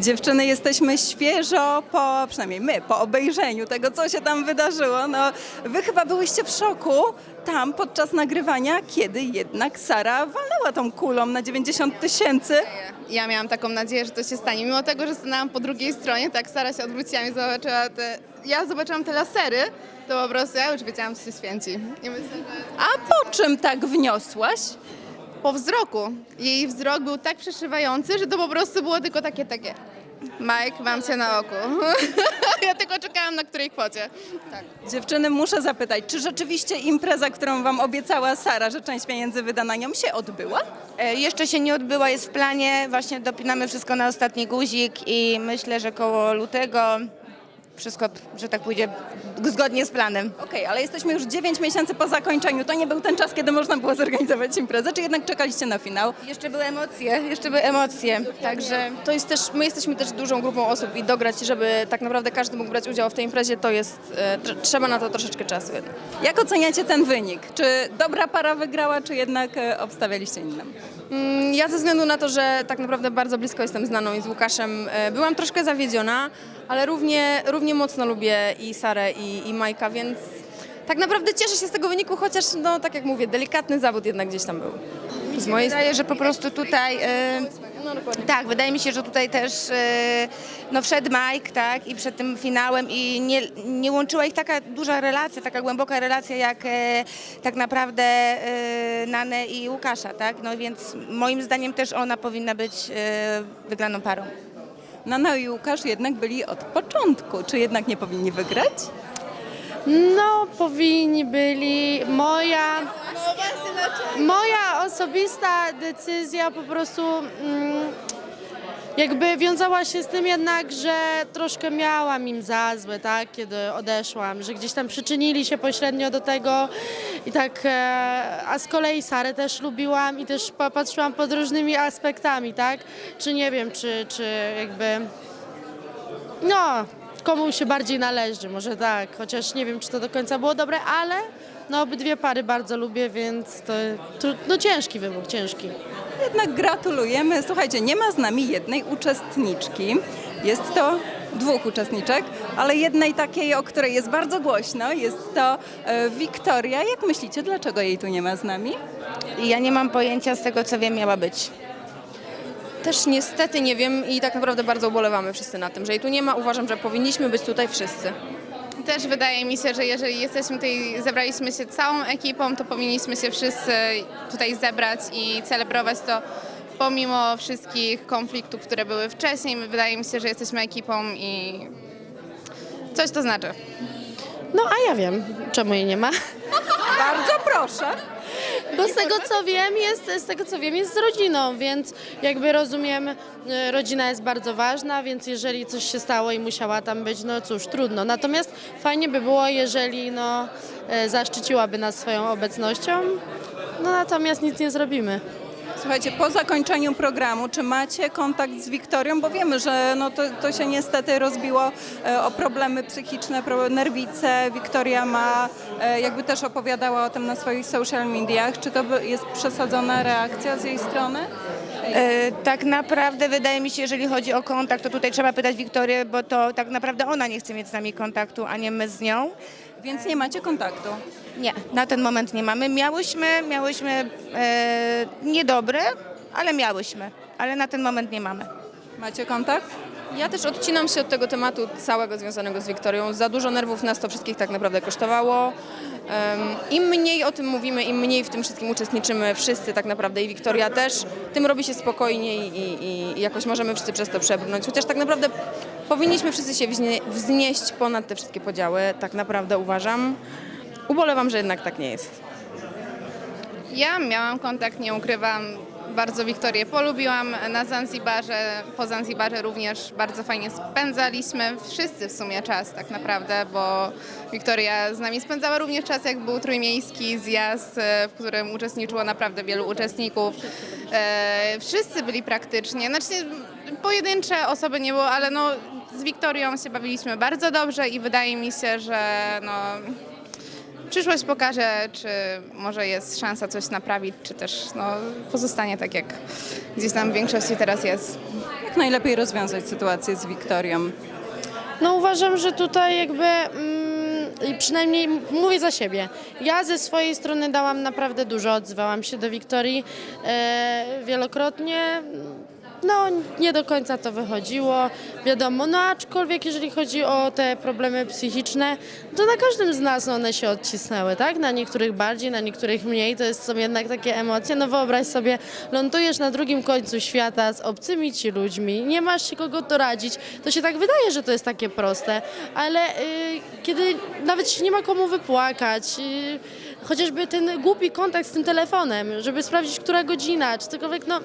Dziewczyny, jesteśmy świeżo po, przynajmniej my, po obejrzeniu tego, co się tam wydarzyło. No, wy chyba byłyście w szoku tam podczas nagrywania, kiedy jednak Sara walnęła tą kulą na 90 tysięcy. Ja miałam taką nadzieję, że to się stanie. Mimo tego, że stanęłam po drugiej stronie, tak Sara się odwróciła i zobaczyła te... Ja zobaczyłam te lasery, to po prostu ja już wiedziałam, co się święci. I myślę, że A po czym tak wniosłaś? Po wzroku. Jej wzrok był tak przeszywający, że to po prostu było tylko takie, takie. Mike, mam cię na oku. ja tylko czekałam na której kwocie. Tak. Dziewczyny, muszę zapytać, czy rzeczywiście impreza, którą wam obiecała Sara, że część pieniędzy wyda na nią, się odbyła? E, Jeszcze się nie odbyła, jest w planie. Właśnie dopinamy wszystko na ostatni guzik i myślę, że koło lutego wszystko, że tak pójdzie zgodnie z planem. Okej, ale jesteśmy już 9 miesięcy po zakończeniu. To nie był ten czas, kiedy można było zorganizować imprezę, czy jednak czekaliście na finał? Jeszcze były emocje, jeszcze były emocje. Także to jest też, my jesteśmy też dużą grupą osób i dograć, żeby tak naprawdę każdy mógł brać udział w tej imprezie, to jest, e, tr- trzeba na to troszeczkę czasu jednak. Jak oceniacie ten wynik? Czy dobra para wygrała, czy jednak e, obstawialiście innym? Mm, Ja ze względu na to, że tak naprawdę bardzo blisko jestem znaną i z Łukaszem, e, byłam troszkę zawiedziona, ale równie, równie mocno lubię i Sarę i, i Majka, więc tak naprawdę cieszę się z tego wyniku, chociaż no tak jak mówię, delikatny zawód jednak gdzieś tam był. Z mojej Wydaje, że po prostu tutaj... e, No dokładnie. Tak, wydaje mi się, że tutaj też e, no wszedł Mike, tak, i przed tym finałem i nie, nie łączyła ich taka duża relacja, taka głęboka relacja jak e, tak naprawdę e, Nane i Łukasza, tak, no więc moim zdaniem też ona powinna być e, wygraną parą. Nana i Łukasz jednak byli od początku. Czy jednak nie powinni wygrać? No, powinni byli. Moja, moja osobista decyzja po prostu mm, jakby wiązała się z tym jednak, że troszkę miałam im za złe, tak, kiedy odeszłam, że gdzieś tam przyczynili się pośrednio do tego i tak, e, a z kolei Sarę też lubiłam i też patrzyłam pod różnymi aspektami, tak, czy nie wiem, czy, czy jakby no, komu się bardziej należy, może tak, chociaż nie wiem, czy to do końca było dobre, ale no obydwie pary bardzo lubię, więc to tru- no ciężki wybór, ciężki. Jednak gratulujemy. Słuchajcie, nie ma z nami jednej uczestniczki. Jest to dwóch uczestniczek, ale jednej takiej, o której jest bardzo głośno. Jest to e, Wiktoria. Jak myślicie, dlaczego jej tu nie ma z nami? Ja nie mam pojęcia z tego, co wiem, miała być. Też niestety nie wiem i tak naprawdę bardzo ubolewamy wszyscy na tym, że jej tu nie ma. Uważam, że powinniśmy być tutaj wszyscy. Też wydaje mi się, że jeżeli jesteśmy tutaj, zebraliśmy się całą ekipą, to powinniśmy się wszyscy tutaj zebrać i celebrować to pomimo wszystkich konfliktów, które były wcześniej. Wydaje mi się, że jesteśmy ekipą i coś to znaczy. No a ja wiem, czemu jej nie ma. Bardzo proszę. Bo z tego co wiem, jest, z tego co wiem, jest z rodziną, więc jakby rozumiem, e, rodzina jest bardzo ważna, więc jeżeli coś się stało i musiała tam być, no cóż, trudno. Natomiast fajnie by było, jeżeli no, e, zaszczyciłaby nas swoją obecnością, no natomiast nic nie zrobimy. Słuchajcie, po zakończeniu programu, czy macie kontakt z Wiktorią? Bo wiemy, że no to, to się niestety rozbiło e, o problemy psychiczne, pro- nerwice. Wiktoria ma, e, jakby też opowiadała o tym na swoich social mediach. Czy to by- jest przesadzona reakcja z jej strony? E, tak naprawdę wydaje mi się, jeżeli chodzi o kontakt, to tutaj trzeba pytać Wiktorię, bo to tak naprawdę ona nie chce mieć z nami kontaktu, a nie my z nią. Więc nie macie kontaktu. Nie, na ten moment nie mamy. Miałyśmy, miałyśmy e, niedobre, ale miałyśmy, ale na ten moment nie mamy. Macie kontakt? Ja też odcinam się od tego tematu całego związanego z Wiktorią. Za dużo nerwów nas to wszystkich tak naprawdę kosztowało. Em, Im mniej o tym mówimy, im mniej w tym wszystkim uczestniczymy wszyscy tak naprawdę i Wiktoria też, tym robi się spokojniej i, i, i jakoś możemy wszyscy przez to przebrnąć. Chociaż tak naprawdę powinniśmy wszyscy się wznie, wznieść ponad te wszystkie podziały, tak naprawdę uważam. Ubolewam, że jednak tak nie jest. Ja miałam kontakt, nie ukrywam. Bardzo Wiktorię polubiłam na Zanzibarze. Po Zanzibarze również bardzo fajnie spędzaliśmy wszyscy w sumie czas tak naprawdę, bo Wiktoria z nami spędzała również czas, jak był trójmiejski zjazd, e, w którym uczestniczyło naprawdę wielu uczestników. E, wszyscy byli praktycznie, znaczy pojedyncze osoby nie było, ale no z Wiktorią się bawiliśmy bardzo dobrze i wydaje mi się, że no, Przyszłość pokaże, czy może jest szansa coś naprawić, czy też no, pozostanie tak, jak gdzieś tam w większości teraz jest. Jak najlepiej rozwiązać sytuację z Wiktorią? No uważam, że tutaj jakby mm, i przynajmniej mówię za siebie. Ja ze swojej strony dałam naprawdę dużo, odzywałam się do Wiktorii e, wielokrotnie. No, nie do końca to wychodziło, wiadomo, no aczkolwiek jeżeli chodzi o te problemy psychiczne, to na każdym z nas one się odcisnęły, tak? Na niektórych bardziej, na niektórych mniej, to jest, są jednak takie emocje. No wyobraź sobie, lądujesz na drugim końcu świata z obcymi ci ludźmi, nie masz się kogo doradzić, to się tak wydaje, że to jest takie proste, ale y, kiedy nawet się nie ma komu wypłakać, y, chociażby ten głupi kontakt z tym telefonem, żeby sprawdzić, która godzina, czy cokolwiek, no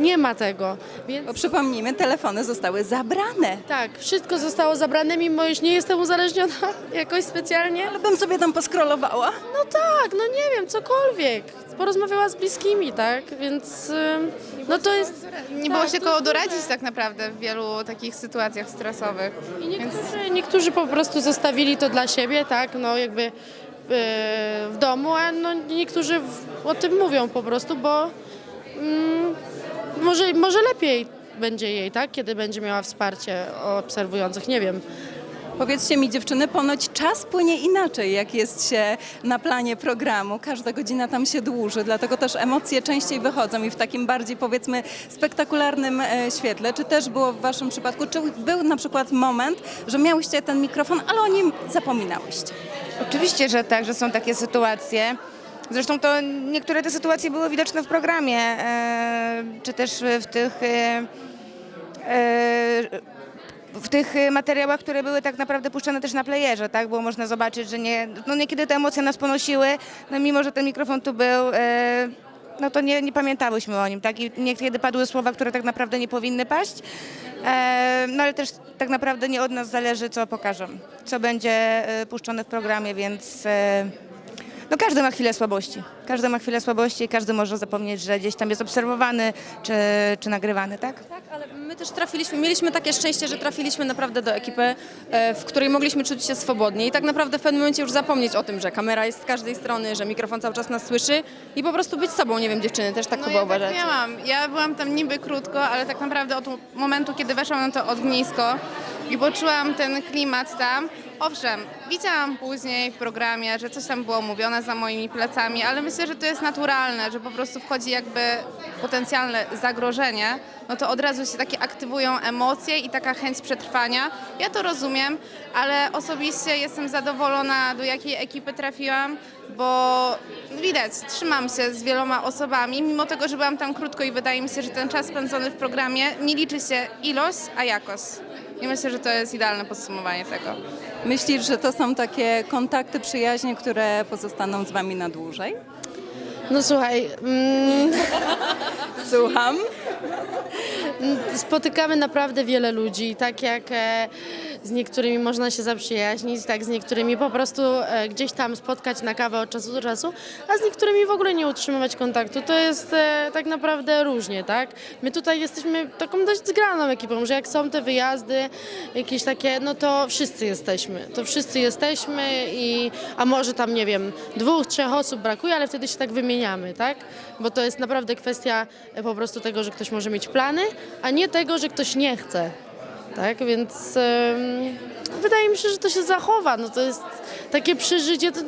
nie ma tego, więc... Bo przypomnijmy, telefony zostały zabrane. Tak, wszystko zostało zabrane, mimo iż nie jestem uzależniona jakoś specjalnie. Ale bym sobie tam poskrolowała. No tak, no nie wiem, cokolwiek. Porozmawiała z bliskimi, tak? Więc ym, no to jest... Nie było Tak, się jest doradzić tak naprawdę w wielu takich sytuacjach stresowych. I niektórzy, niektórzy po prostu zostawili to dla siebie, tak? No jakby yy, w domu, a no niektórzy w, o tym mówią po prostu, bo mm, może, może lepiej będzie jej, tak? Kiedy będzie miała wsparcie obserwujących, nie wiem. Powiedzcie mi dziewczyny, ponoć czas płynie inaczej, jak jest się na planie programu. Każda godzina tam się dłuży, dlatego też emocje częściej wychodzą i w takim bardziej powiedzmy spektakularnym e, świetle. Czy też było w waszym przypadku, czy był na przykład moment, że miałyście ten mikrofon, ale o nim zapominałyście? Oczywiście, że tak, że są takie sytuacje. Zresztą to niektóre te sytuacje były widoczne w programie, e, czy też w tych, e, e, w tych materiałach, które były tak naprawdę puszczane też na playerze, tak? Było można zobaczyć, że nie, no niekiedy te emocje nas ponosiły, no mimo, że ten mikrofon tu był, no to nie, nie pamiętałyśmy o nim, tak? I niekiedy padły słowa, które tak naprawdę nie powinny paść. No ale też tak naprawdę nie od nas zależy, co pokażą, co będzie puszczone w programie, więc no każdy ma chwilę słabości. Każdy ma chwilę słabości i każdy może zapomnieć, że gdzieś tam jest obserwowany czy, czy nagrywany, tak? Tak, ale my też trafiliśmy, mieliśmy takie szczęście, że trafiliśmy naprawdę do ekipy, e, w której mogliśmy czuć się swobodnie i tak naprawdę w pewnym momencie już zapomnieć o tym, że kamera jest z każdej strony, że mikrofon cały czas nas słyszy i po prostu być sobą. Nie wiem, dziewczyny też tak No chyba ja tak uważacie. miałam. Ja byłam tam niby krótko, ale tak naprawdę od momentu, kiedy weszłam na to ognisko i poczułam ten klimat tam, owszem, widziałam później w programie, że coś tam było mówione za moimi plecami, ale myślę, że to jest naturalne, że po prostu wchodzi jakby potencjalne zagrożenie, no to od razu się takie aktywują emocje i taka chęć przetrwania. Ja to rozumiem, ale osobiście jestem zadowolona, do jakiej ekipy trafiłam, bo widać, trzymam się z wieloma osobami, mimo tego, że byłam tam krótko i wydaje mi się, że ten czas spędzony w programie nie liczy się ilość, a jakość. I myślę, że to jest idealne podsumowanie tego. Myślisz, że to są takie kontakty, przyjaźnie, które pozostaną z wami na dłużej? No słuchaj, mm, Słucham. Spotykamy naprawdę wiele ludzi, tak jak e, z niektórymi można się zaprzyjaźnić, tak z niektórymi po prostu e, gdzieś tam spotkać na kawę od czasu do czasu, a z niektórymi w ogóle nie utrzymywać kontaktu. To jest e, tak naprawdę różnie, tak? My tutaj jesteśmy taką dość zgraną ekipą, że jak są te wyjazdy jakieś takie, no to wszyscy jesteśmy. To wszyscy jesteśmy i a może tam, nie wiem, dwóch, trzech osób brakuje, ale wtedy się tak wymieniamy, tak? Bo to jest naprawdę kwestia po prostu tego, że ktoś może mieć plany, a nie tego, że ktoś nie chce. Tak, więc em, wydaje mi się, że to się zachowa. No to jest takie przeżycie, to,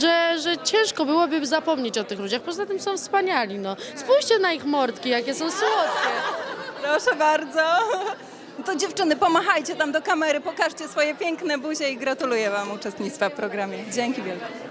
że, że ciężko byłoby zapomnieć o tych ludziach. Poza tym są wspaniali. No. Spójrzcie na ich mordki, jakie są słodkie. Proszę bardzo. To dziewczyny, pomachajcie tam do kamery, pokażcie swoje piękne buzie i gratuluję wam uczestnictwa w programie. Dzięki wielkie.